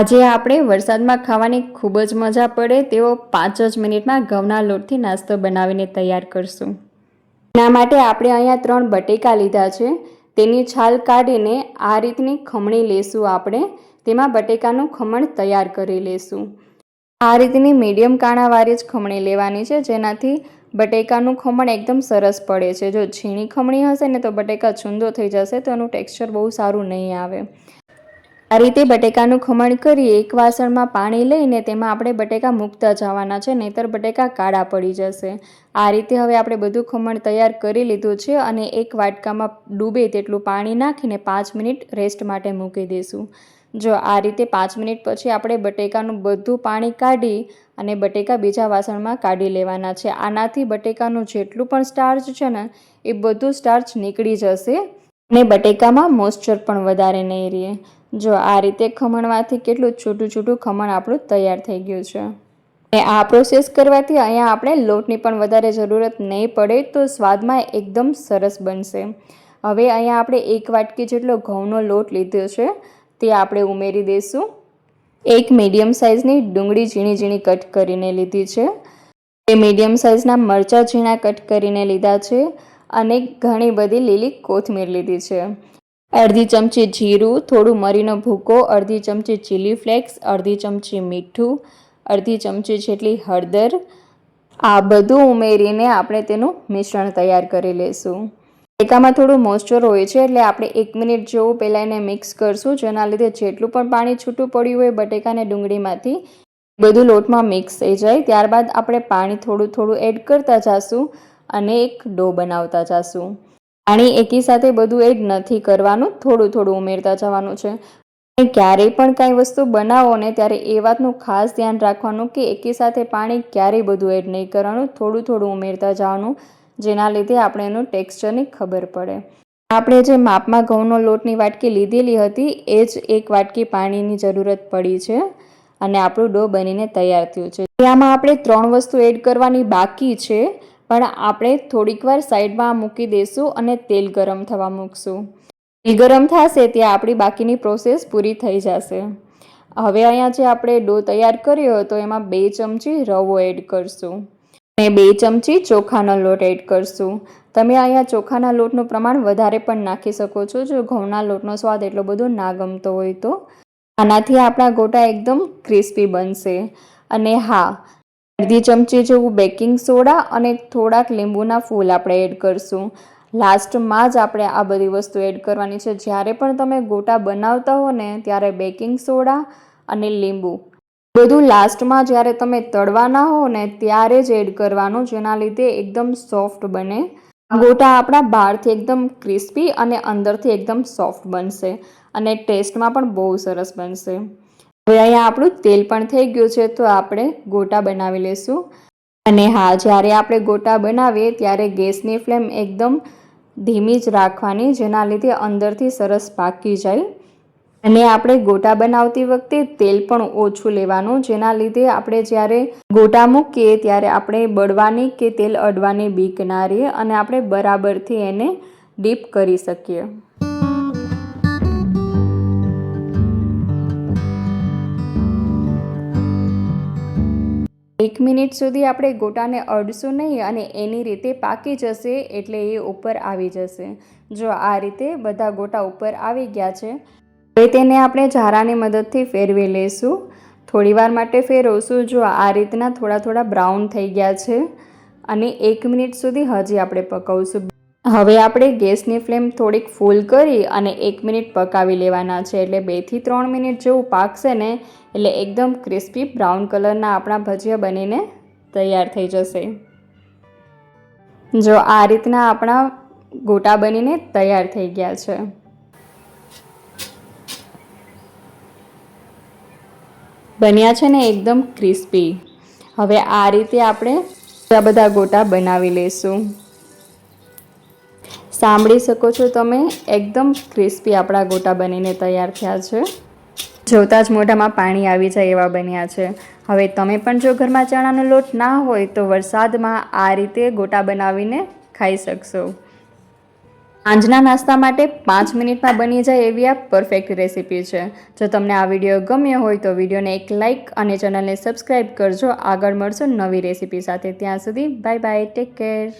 આજે આપણે વરસાદમાં ખાવાની ખૂબ જ મજા પડે તેવો પાંચ જ મિનિટમાં ઘઉંના લોટથી નાસ્તો બનાવીને તૈયાર કરશું. એના માટે આપણે અહીંયા ત્રણ બટેકા લીધા છે. તેની છાલ કાઢીને આ રીતની ખમણી લેશું આપણે. તેમાં બટેકાનું ખમણ તૈયાર કરી લેશું. આ રીતની મીડિયમ કાણાવાળી જ ખમણી લેવાની છે. જેનાથી બટેકાનું ખમણ એકદમ સરસ પડે છે. જો છીણી ખમણી હશે ને તો બટેકા છુંદો થઈ જશે તો એનું ટેક્સચર બહુ સારું નહીં આવે. આ રીતે બટેકાનું ખમણ કરી એક વાસણમાં પાણી લઈને તેમાં આપણે બટેકા મૂકતા જવાના છે, નહીતર બટેકા કાળા પડી જશે. આ રીતે હવે આપણે બધું ખમણ તૈયાર કરી લીધું છે અને એક વાટકામાં ડૂબે તેટલું પાણી નાખીને પાંચ મિનિટ રેસ્ટ માટે મૂકી દઈશું. જો આ રીતે પાંચ મિનિટ પછી આપણે બટેકાનું બધું પાણી કાઢી અને બટેકા બીજા વાસણમાં કાઢી લેવાના છે. આનાથી બટેકાનું જેટલું પણ સ્ટાર્ચ છે ને, એ બધું સ્ટાર્ચ નીકળી જશે અને બટેકામાં મોઇસ્ચર પણ વધારે નહીં રહે. જો આ રીતે ખમણવાથી કેટલું છૂટું છૂટું ખમણ આપણું તૈયાર થઈ ગયું છે. અને આ પ્રોસેસ કરવાથી અહીંયા આપણે લોટની પણ વધારે જરૂરત નહીં પડે તો સ્વાદમાં એકદમ સરસ બનશે. હવે અહીંયા આપણે એક વાટકી જેટલો ઘઉંનો લોટ લીધો છે, તે આપણે ઉમેરી દઈશું. એક મીડિયમ સાઇઝની ડુંગળી ઝીણી ઝીણી કટ કરીને લીધી છે. એ મીડિયમ સાઇઝના મરચાં ઝીણા કટ કરીને લીધા છે અને ઘણી બધી લીલી કોથમીર લીધી છે. અડધી ચમચી જીરું, થોડું મરીનો ભૂકો, અડધી ચમચી ચીલી ફ્લેક્સ અડધી ચમચી મીઠું, અડધી ચમચી જેટલી હળદર. આ બધું ઉમેરીને આપણે તેનું મિશ્રણ તૈયાર કરી લઈશું બટેકામાં થોડું મોઇસ્ચર હોય છે, એટલે આપણે એક મિનિટ જેવું પહેલાં એને મિક્સ કરશું, જેના લીધે જેટલું પણ પાણી છૂટું પડ્યું હોય બટેકાને ડુંગળીમાંથી બધું લોટમાં મિક્સ થઈ જાય. ત્યારબાદ આપણે પાણી થોડું થોડું એડ કરતા જાશું અને એક ડો બનાવતા જાશું. પાણી એકી સાથે બધું એડ નથી કરવાનું, થોડું થોડું ઉમેરતા જવાનું છે. ક્યારેય પણ કાંઈ વસ્તુ બનાવો ને ત્યારે એ વાતનું ખાસ ધ્યાન રાખવાનું કે એકી સાથે પાણી ક્યારેય બધું એડ નહીં કરવાનું, થોડું થોડું ઉમેરતા જવાનું, જેના લીધે આપણે એનું ટેક્સચરની ખબર પડે. આપણે જે માપમાં ઘઉંનો લોટની વાટકી લીધેલી હતી, એ જ એક વાટકી પાણીની જરૂરત પડી છે અને આપણું ડો બનીને તૈયાર થયું છે. આમાં આપણે ત્રણ વસ્તુ એડ કરવાની બાકી છે. પણ આપણે થોડીક વાર સાઈડમાં મૂકી દઈશું અને તેલ ગરમ થવા મૂકશું. તેલ ગરમ થશે ત્યાં આપણી બાકીની પ્રોસેસ પૂરી થઈ જશે. હવે અહીંયા જે આપણે ડો તૈયાર કર્યો હતો એમાં બે ચમચી રવો એડ કરશું. અને બે ચમચી ચોખાનો લોટ એડ કરશું. તમે અહીંયા ચોખાના લોટનું પ્રમાણ વધારે પણ નાખી શકો છો. જો ઘઉંના લોટનો સ્વાદ એટલો બધો ના ગમતો હોય તો. આનાથી આપણા ગોટા એકદમ ક્રિસ્પી બનશે. અને હા અડધી ચમચી જેવું બેકિંગ સોડા અને થોડાક લીંબુના ફૂલ આપણે એડ કરશું. લાસ્ટમાં જ આપણે આ બધી વસ્તુ એડ કરવાની છે. જ્યારે પણ તમે ગોટા બનાવતા હો ને, ત્યારે બેકિંગ સોડા અને લીંબુ. બધું લાસ્ટમાં જ્યારે તમે તળવાના હો ને, ત્યારે જ એડ કરવાનું, જેના લીધે એકદમ સોફ્ટ બને. ગોટા આપણા બહારથી એકદમ ક્રિસ્પી અને અંદરથી એકદમ સોફ્ટ બનશે અને ટેસ્ટમાં પણ બહુ સરસ બનશે. હવે અહીંયા આપણું તેલ પણ થઈ ગયું છે, તો આપણે ગોટા બનાવી લઈશું અને હા, જ્યારે આપણે ગોટા બનાવીએ ત્યારે ગેસની ફ્લેમ એકદમ ધીમી જ રાખવાની, જેના લીધે અંદરથી સરસ પાકી જાય. અને આપણે ગોટા બનાવતી વખતે તેલ પણ ઓછું લેવાનું, જેના લીધે આપણે જ્યારે ગોટા મૂકીએ ત્યારે આપણે બળવાની કે તેલ અડવાની બીક ના રહીએ અને આપણે બરાબરથી એને ડીપ કરી શકીએ. એક મિનિટ સુધી આપણે ગોટાને અડશું નહીં અને એની રીતે પાકી જશે એટલે એ ઉપર આવી જશે. જો આ રીતે બધા ગોટા ઉપર આવી ગયા છે, હવે તેને આપણે ઝારાની મદદથી ફેરવી લઈશું. થોડીવાર માટે ફેરવશું. જો આ રીતના થોડા થોડા બ્રાઉન થઈ ગયા છે અને એક મિનિટ સુધી હજી આપણે પકવશું. હવે આપણે ગેસની ફ્લેમ થોડીક ફૂલ કરી અને એક મિનિટ પકાવી લેવાના છે. એટલે બેથી ત્રણ મિનિટ જેવું પાકશે ને, એટલે એકદમ ક્રિસ્પી બ્રાઉન કલરના આપણા ભજીયા બનીને તૈયાર થઈ જશે. જો આ રીતના આપણા ગોટા બનીને તૈયાર થઈ ગયા છે. બન્યા છે ને એકદમ ક્રિસ્પી. હવે આ રીતે આપણે બધા ગોટા બનાવી લઈશું. સાંભળી શકો છો તમે. એકદમ ક્રિસ્પી આપણા ગોટા બનીને તૈયાર થયા છે. જોતાં જ મોઢામાં પાણી આવી જાય એવા બન્યા છે. હવે તમે પણ જો ઘરમાં ચણાનો લોટ ના હોય તો વરસાદમાં આ રીતે ગોટા બનાવીને ખાઈ શકશો. સાંજના નાસ્તા માટે પાંચ મિનિટમાં બની જાય એવી આ પરફેક્ટ રેસીપી છે. જો તમને આ વીડિયો ગમ્યો હોય તો વિડીયોને એક લાઇક અને ચેનલને સબસ્ક્રાઈબ કરજો. આગળ મળશો નવી રેસીપી સાથે. ત્યાં સુધી બાય બાય, ટેક કેર.